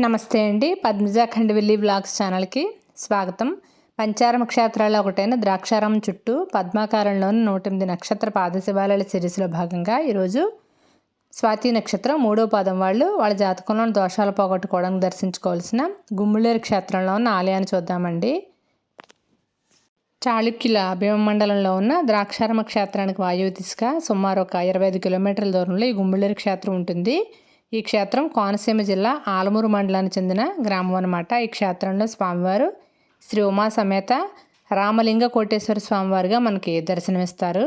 నమస్తే అండి. పద్మజాఖండ్ ఖండవెల్లి బ్లాగ్స్ ఛానల్కి స్వాగతం. పంచారమ క్షేత్రాల్లో ఒకటైన ద్రాక్షారామం చుట్టూ పద్మాకారంలోని నూట ఎనిమిది నక్షత్ర పాదశివాలయాల సిరీస్లో భాగంగా ఈరోజు స్వాతి నక్షత్రం మూడో పాదం వాళ్ళు వాళ్ళ జాతకంలోని దోషాలు పోగొట్టుకోవడానికి దర్శించుకోవాల్సిన గుమ్ములేరు క్షేత్రంలో ఉన్న ఆలయాన్ని చూద్దామండి. చాళుక్యుల భీమమండలంలో ఉన్న ద్రాక్షారామ క్షేత్రానికి వాయువు దిశగా సుమారు ఒక ఇరవై ఐదు కిలోమీటర్ల దూరంలో ఈ గుమ్ములేరు క్షేత్రం ఉంటుంది. ఈ క్షేత్రం కోనసీమ జిల్లా ఆలమూరు మండలానికి చెందిన గ్రామం అనమాట ఈ క్షేత్రంలో స్వామివారు శ్రీ ఉమా సమేత రామలింగ కోటేశ్వర స్వామివారిగా మనకి దర్శనమిస్తారు.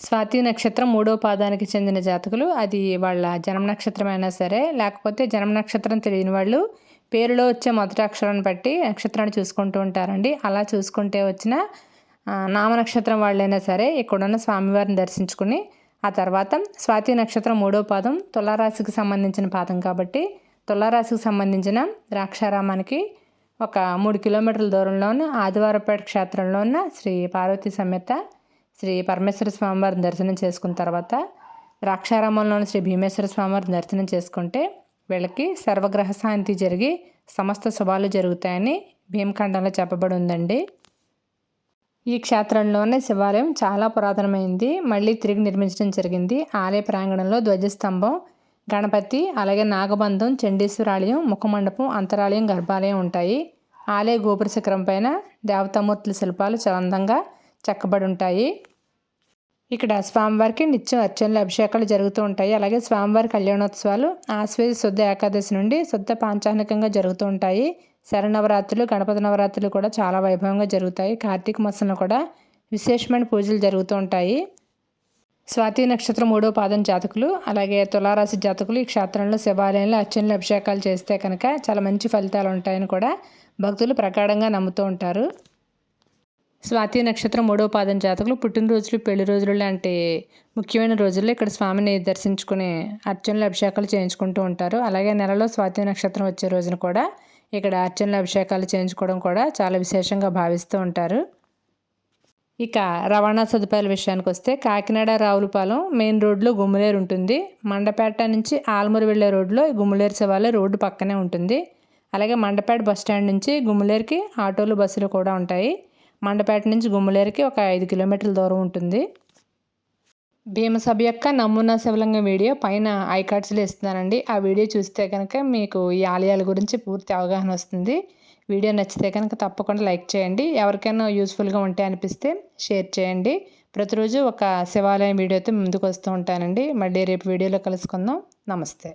స్వాతి నక్షత్రం మూడో పాదానికి చెందిన జాతకులు. అది వాళ్ళ జన్మ నక్షత్రం అయినా సరే లేకపోతే జన్మ నక్షత్రం తెలియని వాళ్ళు పేరులో వచ్చే మొదటి అక్షరాన్ని బట్టి నక్షత్రాన్ని చూసుకుంటూ ఉంటారండి. అలా చూసుకుంటే వచ్చిన నామ నక్షత్రం వాళ్ళైనా సరే ఇక్కడున్న స్వామివారిని దర్శించుకుని ఆ తర్వాత స్వాతి నక్షత్రం మూడో పాదం తులారాశికి సంబంధించిన పాదం కాబట్టి తులారాశికి సంబంధించిన ద్రాక్షారామానికి ఒక మూడు కిలోమీటర్ల దూరంలో ఉన్న ఆదివారపేట క్షేత్రంలో ఉన్న శ్రీ పార్వతీ సమేత శ్రీ పరమేశ్వర స్వామివారిని దర్శనం చేసుకున్న తర్వాత ద్రాక్షారామంలోని శ్రీ భీమేశ్వర స్వామివారిని దర్శనం చేసుకుంటే వీళ్ళకి సర్వగ్రహ శాంతి జరిగి సమస్త శుభాలు జరుగుతాయని భీమఖండంలో చెప్పబడి ఉందండి. ఈ క్షేత్రంలోనే శివాలయం చాలా పురాతనమైంది. మళ్ళీ తిరిగి నిర్మించడం జరిగింది. ఆలయ ప్రాంగణంలో ధ్వజస్తంభం గణపతి అలాగే నాగబంధం చండీశ్వరాలయం ముఖమండపం అంతరాలయం గర్భాలయం ఉంటాయి. ఆలయ గోపుర శిఖరం పైన దేవతామూర్తుల శిల్పాలు చాలా అందంగా చెక్కబడి ఉంటాయి. ఇక్కడ స్వామివారికి నిత్యం అర్చనలు అభిషేకాలు జరుగుతూ ఉంటాయి. అలాగే స్వామివారి కళ్యాణోత్సవాలు ఆశ్వేజ శుద్ధ ఏకాదశి నుండి శుద్ధ పాంచానికంగా జరుగుతూ ఉంటాయి. శరణవరాత్రులు గణపతి నవరాత్రులు కూడా చాలా వైభవంగా జరుగుతాయి. కార్తీక మాసంలో కూడా విశేషమైన పూజలు జరుగుతూ ఉంటాయి. స్వాతి నక్షత్రం మూడో పాదం జాతకులు అలాగే తులారాశి జాతకులు ఈ క్షేత్రంలో శివాలయంలో అర్చనలు అభిషేకాలు చేస్తే కనుక చాలా మంచి ఫలితాలు ఉంటాయని కూడా భక్తులు ప్రగాఢంగా నమ్ముతూ ఉంటారు. స్వాతి నక్షత్రం మూడో పాదం జాతకులు. పుట్టినరోజులు పెళ్ళి రోజులు లాంటి ముఖ్యమైన రోజుల్లో ఇక్కడ స్వామిని దర్శించుకుని అర్చనలు అభిషేకాలు చేయించుకుంటూ ఉంటారు. అలాగే నెలలో స్వాతి నక్షత్రం వచ్చే రోజున కూడా ఇక్కడ అర్చనలు అభిషేకాలు చేయించుకోవడం కూడా చాలా విశేషంగా భావిస్తూ ఉంటారు. ఇక రవాణా సదుపాయాల విషయానికి వస్తే కాకినాడ రావులపాలెం మెయిన్ రోడ్లో గుమ్మలేరు ఉంటుంది. మండపేట నుంచి ఆల్మూరు వెళ్ళే రోడ్లో గుమ్మలేరు శివాలయ రోడ్డు పక్కనే ఉంటుంది. అలాగే మండపేట బస్ స్టాండ్ నుంచి గుమ్మలేరుకి ఆటోలు బస్సులు కూడా ఉంటాయి. మండపేట నుంచి గుమ్మలేరుకి ఒక ఐదు కిలోమీటర్ల దూరం ఉంటుంది. భీమసభ యొక్క నమూనా శివలింగం వీడియో పైన ఐ కార్డ్స్లో ఇస్తున్నానండి. ఆ వీడియో చూస్తే కనుక మీకు ఈ ఆలయాల గురించి పూర్తి అవగాహన వస్తుంది. వీడియో నచ్చితే కనుక తప్పకుండా లైక్ చేయండి. ఎవరికైనా యూస్ఫుల్గా ఉంటే అనిపిస్తే షేర్ చేయండి. ప్రతిరోజు ఒక శివాలయం వీడియోతో ముందుకు వస్తూ ఉంటానండి. మళ్ళీ రేపు వీడియోలో కలుసుకుందాం. నమస్తే.